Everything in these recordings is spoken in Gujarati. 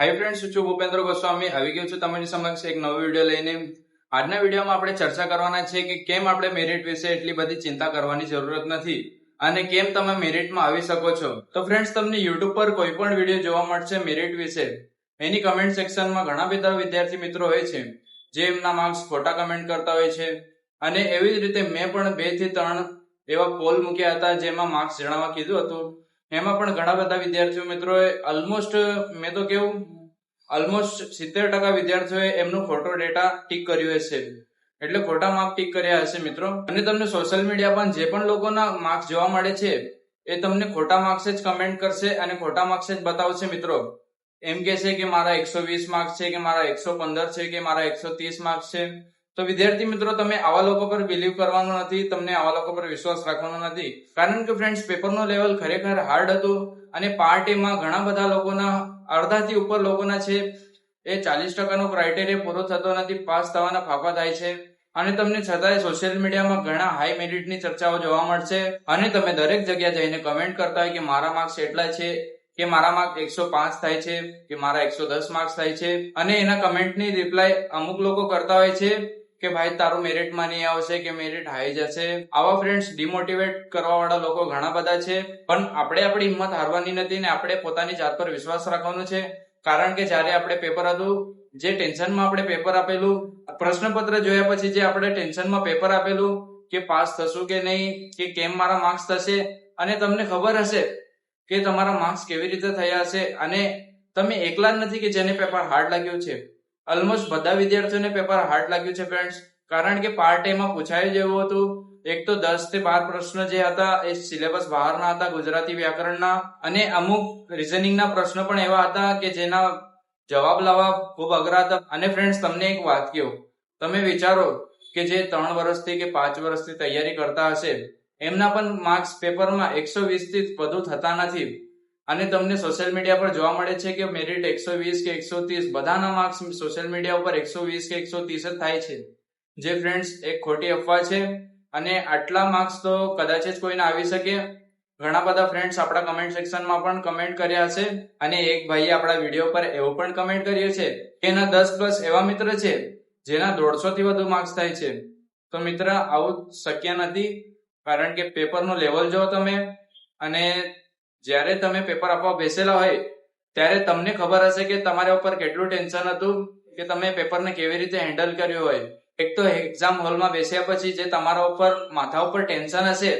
હાય ફ્રેન્ડ્સ હું ભૂપેન્દ્ર ગોસ્વામી. આવી ગયો છું તમારી સમક્ષ એક નવો વીડિયો લઈને. આજના વિડીયોમાં આપણે ચર્ચા કરવાના છે કે કેમ આપણે મેરિટ વિશે એટલી બધી ચિંતા કરવાની જરૂરત નથી અને કેમ તમે મેરિટમાં આવી શકો છો. તો ફ્રેન્ડ્સ તમને યુટ્યુબ પર કોઈ પણ વીડિયો જોવા મળશે મેરિટ વિશે. એની કમેન્ટ સેક્શનમાં ઘણા બધા વિદ્યાર્થી મિત્રો હોય છે, જે એમના માર્ક્સ ખોટા કમેન્ટ કરતા હોય છે. અને એવી જ રીતે મેં પણ બેથી ત્રણ એવા પોલ મૂક્યા હતા જેમાં માર્ક્સ જણાવવા કીધું હતું. એમાં પણ ઘણા બધા વિદ્યાર્થીઓ મિત્રોએ ઓલમોસ્ટ મેં તો કેવું ઓલમોસ્ટ સિત્તેર ટકા વિદ્યાર્થીઓએ એમનું ખોટો ડેટા ટીક કર્યું હશે. એટલે ખોટા માર્ક ટીક કર્યા હશે મિત્રો. અને તમને સોશિયલ મીડિયા પર જે પણ લોકોના માર્ક્સ જોવા મળે છે, એ તમને ખોટા માર્ક્સ જ કમેન્ટ કરશે અને ખોટા માર્ક્સ જ બતાવશે મિત્રો. એમ કે છે કે મારા એકસો વીસ માર્ક્સ છે કે મારા એકસો પંદર છે કે મારા એકસો ત્રીસ માર્ક્સ છે. તો વિદ્યાર્થી મિત્રો, તમે આવા લોકો પર બિલીવ કરવાનો નથી, તમને આવા લોકો પર વિશ્વાસ રાખવાનો નથી. કારણ કે ફ્રેન્ડ્સ પેપરનો લેવલ ખરેખર હાર્ડ હતો અને પાર્ટ એમાં ઘણા બધા લોકોના, અડધાથી ઉપર લોકોના છે, એ ચાલીસ ટકાનો ક્રાઇટેરિયા પૂરો થતો નથી પાસ થવાના ફાફા થાય છે. અને તમને છતાંય સોશિયલ મીડિયામાં ઘણા હાઈ મેરિટની ચર્ચાઓ જોવા મળશે. અને તમે દરેક જગ્યા જઈને કમેન્ટ કરતા હોય કે મારા માર્ક્સ એટલા છે, કે મારા માર્ક એકસો પાંચ થાય છે, કે મારા એકસો દસ માર્ક્સ થાય છે. અને એના કમેન્ટની રિપ્લાય અમુક લોકો કરતા હોય છે. કે ભાઈ તારું મેરિટમાં નહીં આવશે કે મેરિટ હાઈ જશે. આવા ફ્રેન્ડ્સ ડિમોટિવેટ કરવા વાળા લોકો ઘણા બધા છે, પણ આપણે આપણી હિંમત હારવાની નથી ને આપણે પોતાની જાત પર વિશ્વાસ રાખવાનો છે. કારણ કે જ્યારે આપણે પેપર હતું, જે ટેન્શનમાં આપણે પેપર આપેલું, પ્રશ્નપત્ર જોયા પછી જે આપણે ટેન્શનમાં પેપર આપેલું કે પાસ થશું કે નહીં, કે કેમ મારા માર્ક્સ થશે, અને તમને ખબર હશે કે તમારા માર્ક્સ કેવી રીતે થયા હશે, અને તમે એકલા જ નથી કે જેને પેપર હાર્ડ લાગ્યું છે. ઓલમોસ્ટ બધા વિદ્યાર્થીઓને પેપર હાર્ડ લાગ્યું છે ફ્રેન્ડ્સ કારણ કે પાર્ટ એમાં પૂછાયું જેવું હતું, એક તો દસથી બાર પ્રશ્ન જે હતા, એ સિલેબસ બહારના હતા, ગુજરાતી વ્યાકરણના, અને અમુક રિઝનિંગના પ્રશ્નો પણ એવા હતા કે જેના જવાબ લાવવા ખૂબ અઘરા હતા. અને ફ્રેન્ડ્સ તમને એક વાત કહું. તમે વિચારો કે જે ત્રણ વર્ષથી કે પાંચ વર્ષથી તૈયારી કરતા હશે, એમના પણ માર્ક્સ પેપરમાં એકસો વીસથી વધુ થતા નથી. અને તમને સોશિયલ મીડિયા પર જોવા મળે છે કે મેરિટ એકસો વીસ કે એકસો ત્રીસ, બધાના માર્ક્સ સોશિયલ મીડિયા ઉપર એકસો વીસ કે એકસો ત્રીસ જ થાય છે. જે ફ્રેન્ડ્સ એક ખોટી અફવા છે અને આટલા માર્ક્સ તો કદાચ જ કોઈને આવી શકે. ઘણા બધા ફ્રેન્ડ્સ આપણા કમેન્ટ સેક્શનમાં પણ કમેન્ટ કર્યા છે અને એક ભાઈએ આપણા વીડિયો પર એવો પણ કમેન્ટ કર્યો છે કે એના દસ પ્લસ એવા મિત્ર છે જેના દોઢસો થી વધુ માર્ક્સ થાય છે. તો મિત્ર, આવું શક્ય નથી કારણ કે પેપરનું લેવલ જો તમે અને જ્યારે તમે પેપર આપવા બેસેલા હોય, ત્યારે તમને ખબર હશે કે તમારા ઉપર કેટલું ટેન્શન હતું, કે તમે પેપરને કેવી રીતે હેન્ડલ કર્યું હોય. એક તો એક્ઝામ હોલમાં બેસ્યા પછી જે તમારા ઉપર, માથા ઉપર ટેન્શન હશે,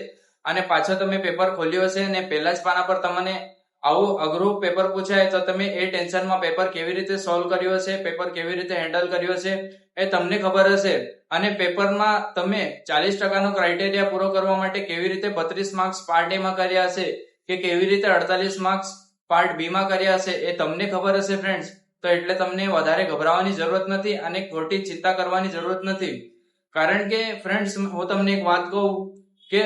અને પાછો તમે પેપર ખોલ્યું હશે અને પહેલા જ પાના પર તમને આવું અઘરું પેપર પૂછાય, તો તમે એ ટેન્શનમાં પેપર કેવી રીતે સોલ્વ કર્યું હશે, પેપર કેવી રીતે હેન્ડલ કર્યું હશે, એ તમને ખબર હશે. અને પેપરમાં તમે ચાલીસ ટકાનો ક્રાઇટેરિયા પૂરો કરવા માટે કેવી રીતે બત્રીસ માર્ક્સ પાર્ટ એમાં કર્યા હશે કે કેવી રીતે અડતાલીસ માર્ક્સ પાર્ટ બી માં કર્યા હશે એ તમને ખબર હશે ફ્રેન્ડ્સ તો એટલે તમને વધારે ગભરાવાની જરૂરત નથી અને ખોટી ચિંતા કરવાની જરૂરત નથી. કારણ કે ફ્રેન્ડ્સ હું તમને એક વાત કહું કે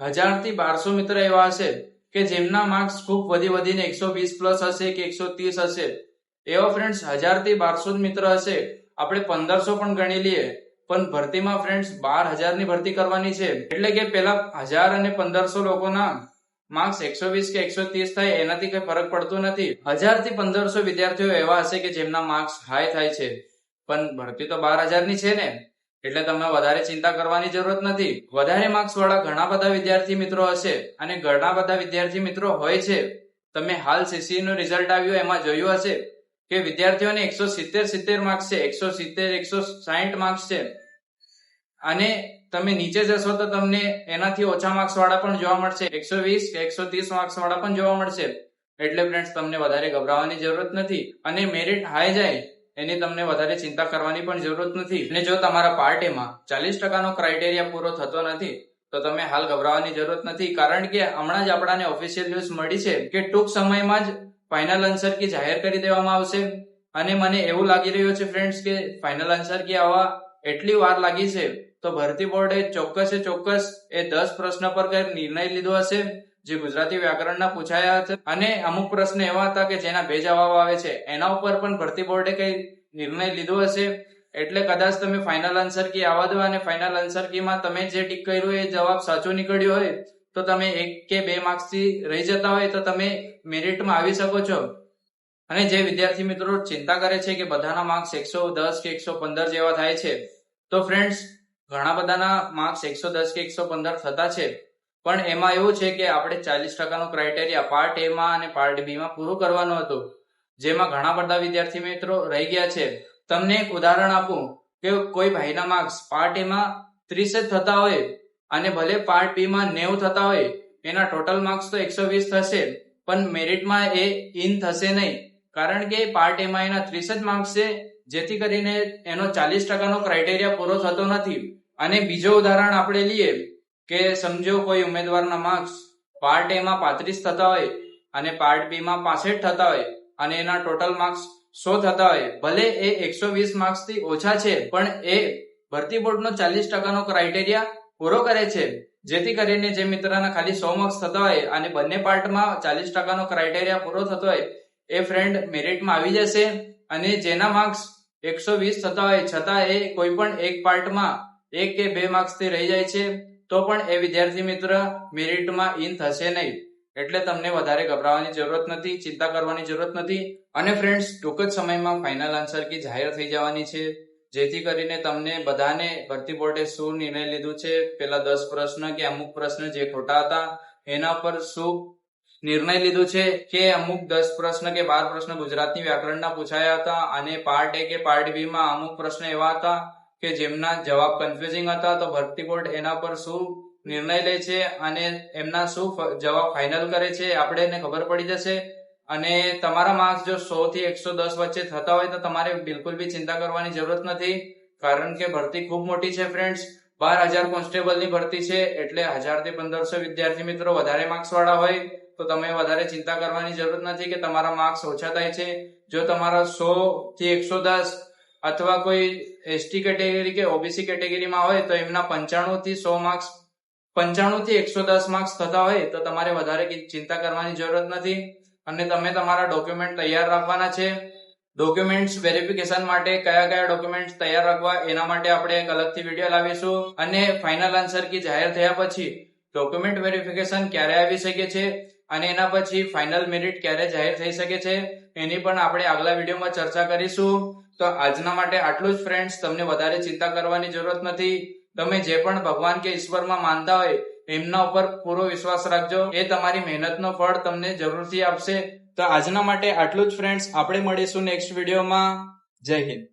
હજારથી બારસો મિત્ર એવા હશે કે જેમના માર્ક્સ ખૂબ વધી વધીને એકસો વીસ પ્લસ હશે કે એકસો ત્રીસ હશે. એવા ફ્રેન્ડ્સ હજારથી બારસો મિત્ર હશે. આપણે પંદરસો પણ ગણી લઈએ. પણ ભરતીમાં ફ્રેન્ડ્સ બાર હજારની ભરતી કરવાની છે. એટલે કે પેલા હજાર અને પંદરસો લોકોના માર્ક્સ એકસો વીસ કે એકસો ત્રીસ થાય, એનાથી કઈ ફરક પડતો નથી. હજારથી પંદરસો વિદ્યાર્થીઓ એવા હશે કે જેમના માર્ક્સ હાઈ થાય છે. પણ ભરતી તો બાર હજારની છે ને, એટલે તમને વધારે ચિંતા કરવાની જરૂરત નથી. વધારે માર્ક્સ વાળા ઘણા બધા વિદ્યાર્થી મિત્રો હશે અને ઘણા બધા વિદ્યાર્થી મિત્રો હોય છે. તમે હાલ સીસી નું રિઝલ્ટ આવ્યું, એમાં જોયું હશે કે વિદ્યાર્થીઓને એકસો સિત્તેર સિત્તેર માર્ક્સ છે, એકસો સિત્તેર, એકસો સાહીઠ માર્ક્સ છે. અને તમે નીચે જશો તો તમને એનાથી ઓછા માર્ક્સ વાળા પણ જોવા મળશે. એકસો વીસ કે એકસો ત્રીસ માર્ક્સ વાળા પણ જોવા મળશે. એટલે ફ્રેન્ડ્સ તમને વધારે ગભરાવાની જરૂરત નથી. અને મેરિટ હાઈ જાય, એની તમને વધારે ચિંતા કરવાની પણ જરૂરત નથી. અને જો તમારા પાર્ટીમાં ચાલીસ ટકાનો ક્રાઇટેરિયા પૂરો થતો નથી, તો તમે હાલ ગભરાવાની જરૂરત નથી. કારણ કે હમણાં જ આપણાને ઓફિશિયલ ન્યૂઝ મળી છે કે ટૂંક સમયમાં જ ફાઇનલ આન્સર કી જાહેર કરી દેવામાં આવશે. અને મને એવું લાગી રહ્યું છે ફ્રેન્ડ્સ કે ફાઇનલ આન્સર કી આવવા એટલી વાર લાગી છે તો ભરતી બોર્ડે ચોક્કસે ચોક્કસ એ દસ પ્રશ્ન પર કઈ નિર્ણય લીધો હશે? જે ગુજરાતી વ્યાકરણના પૂછાયા હતા. અને અમુક પ્રશ્ન એવા હતા કે જેના બે જવાબ આવે છે. એના ઉપર પણ ભરતી બોર્ડે કઈ નિર્ણય લીધો હશે? એટલે કદાચ તમે ફાઇનલ આન્સર કી આવવા દો અને ફાઇનલ આન્સર કીમાં તમે જે ટીક કર્યું એ જવાબ સાચો નીકળ્યો હોય, તો તમે એક કે બે માર્ક્સથી રહી જતા હોય, તો તમે મેરિટમાં આવી શકો છો. અને જે વિદ્યાર્થી મિત્રો ચિંતા કરે છે કે બધાના માર્ક્સ એકસો દસ કે એકસો પંદર જેવા થાય છે. તો ફ્રેન્ડ્સ ઘણા બધાના માર્ક્સ એકસો દસ કે એકસો પંદર થતા છે. પણ એમાં એવું છે કે આપણે ચાલીસ ટકાનું ક્રાઇટેરિયા પાર્ટ એ માં અને પાર્ટ બી માં પૂરું કરવાનું હતું. જેમાં ઘણા બધા વિદ્યાર્થી મિત્રો રહી ગયા છે. તમને એક ઉદાહરણ આપું કે કોઈ ભાઈના માર્ક્સ પાર્ટ એ માં ત્રીસ જ થતા હોય અને ભલે પાર્ટ બી માં નેવું થતા હોય, એના ટોટલ માર્ક્સ તો એકસો વીસ થશે. પણ મેરિટમાં એ ઇન થશે નહીં. કારણ કે પાર્ટ એમાં એના ત્રીસ જ માર્ક્સ છે જેથી કરીને એનો ચાલીસ ટકાનો ક્રાઇટેરિયા પૂરો થતો નથી. અને બીજો ઉદાહરણ આપણે લઈએ કે સમજો કોઈ ઉમેદવારના માર્ક્સ પાર્ટ એમાં પાંત્રીસ થતા હોય અને પાર્ટ બીમાં પાસઠ થતા હોય અને એના ટોટલ માર્ક્સ સો થતા હોય. ભલે એ એકસો વીસ માર્ક્સથી ઓછા છે, પણ એ ભરતી બોર્ડનો ચાલીસ ટકાનો ક્રાઇટેરિયા પૂરો કરે છે. જેથી કરીને જે મિત્રના ખાલી સો માર્ક્સ થતા હોય અને બંને પાર્ટમાં ચાલીસ ટકાનો ક્રાઇટેરિયા પૂરો થતો હોય, એ ફ્રેન્ડ મેરિટમાં આવી જશે અને જેના માર્ક્સ એકસો વીસ થતા હોય છતાં એ કોઈ પણ એક પાર્ટમાં એક કે બે માર્ક્સથી રહી જાય છે, તો પણ એ વિદ્યાર્થી મિત્ર મેરિટમાં ઇન થશે નહીં. એટલે તમને વધારે ગભરાવાની જરૂરત નથી, ચિંતા કરવાની જરૂરત નથી. અને ફ્રેન્ડ્સ ટૂંક જ સમયમાં ફાઇનલ આન્સર કી જાહેર થઈ જવાની છે. જેથી કરીને તમને બધાને ભરતી બોર્ડે શું નિર્ણય લીધું છે, પેલા દસ પ્રશ્ન કે અમુક પ્રશ્ન જે ખોટા હતા, એના પર શું નિર્ણય લીધો છે કે અમુક દસ પ્રશ્ન કે બાર પ્રશ્ન ગુજરાતી વ્યાકરણના પૂછાયા હતા અને પાર્ટ એ કે પાર્ટ બી માં અમુક પ્રશ્ન એવા હતા કે જેમના જવાબ કન્ફ્યુઝિંગ હતા તો ભરતી બોર્ડ એના પર શું નિર્ણય લે છે અને એમના શું જવાબ ફાઇનલ કરે છે આપણે એને ખબર પડી જશે. અને તમારા માર્ક્સ જો સો થી એકસો દસ વચ્ચે થતા હોય તો તમારે બિલકુલ બી ચિંતા કરવાની જરૂરત નથી. કારણ કે ભરતી ખૂબ મોટી છે ફ્રેન્ડ્સ બાર હજાર કોન્સ્ટેબલની ભરતી છે એટલે હજારથી પંદરસો વિદ્યાર્થી મિત્રો વધારે માર્ક્સ વાળા હોય. તો તમે વધારે ચિંતા કરવાની જરૂરત નથી કે તમારા માર્ક્સ ઓછા થાય છે. જો તમારા સો થી એકસો દસ અથવા કોઈ એસટી કેટેગરી કે ઓબીસી કેટેગરીમાં હોય તો એમના પંચાણું થી સો માર્ક્સ, પંચાણું થી એકસો દસ માર્ક્સ થતા હોય તો તમારે વધારે ચિંતા કરવાની જરૂરત નથી. અને તમે તમારા ડોક્યુમેન્ટ તૈયાર રાખવાના છે. ડોક્યુમેન્ટ્સ વેરિફિકેશન માટે કયા કયા ડોક્યુમેન્ટ્સ તૈયાર રાખવા એના માટે આપણે એક અલગથી વીડિયો લાવીશું. અને ફાઇનલ આન્સર કી જાહેર થયા પછી ડોક્યુમેન્ટ વેરિફિકેશન ક્યારે આવી શકે છે? અને એના પછી ફાઇનલ મેરિટ ક્યારે જાહેર થઈ શકે છે, એની પણ આપણે આગલા વિડીયોમાં ચર્ચા કરીશું. તો આજના માટે આટલું જ ફ્રેન્ડ્સ તમને વધારે ચિંતા કરવાની જરૂરત નથી. તમે જે પણ ભગવાન કે ઈશ્વરમાં માનતા હોય, એમના ઉપર પૂરો વિશ્વાસ રાખજો. એ તમારી મહેનતનો ફળ તમને જરૂરથી આપશે. તો આજના માટે આટલું જ ફ્રેન્ડ્સ આપણે મળીશું નેક્સ્ટ વિડીયોમાં જય હિન્દ.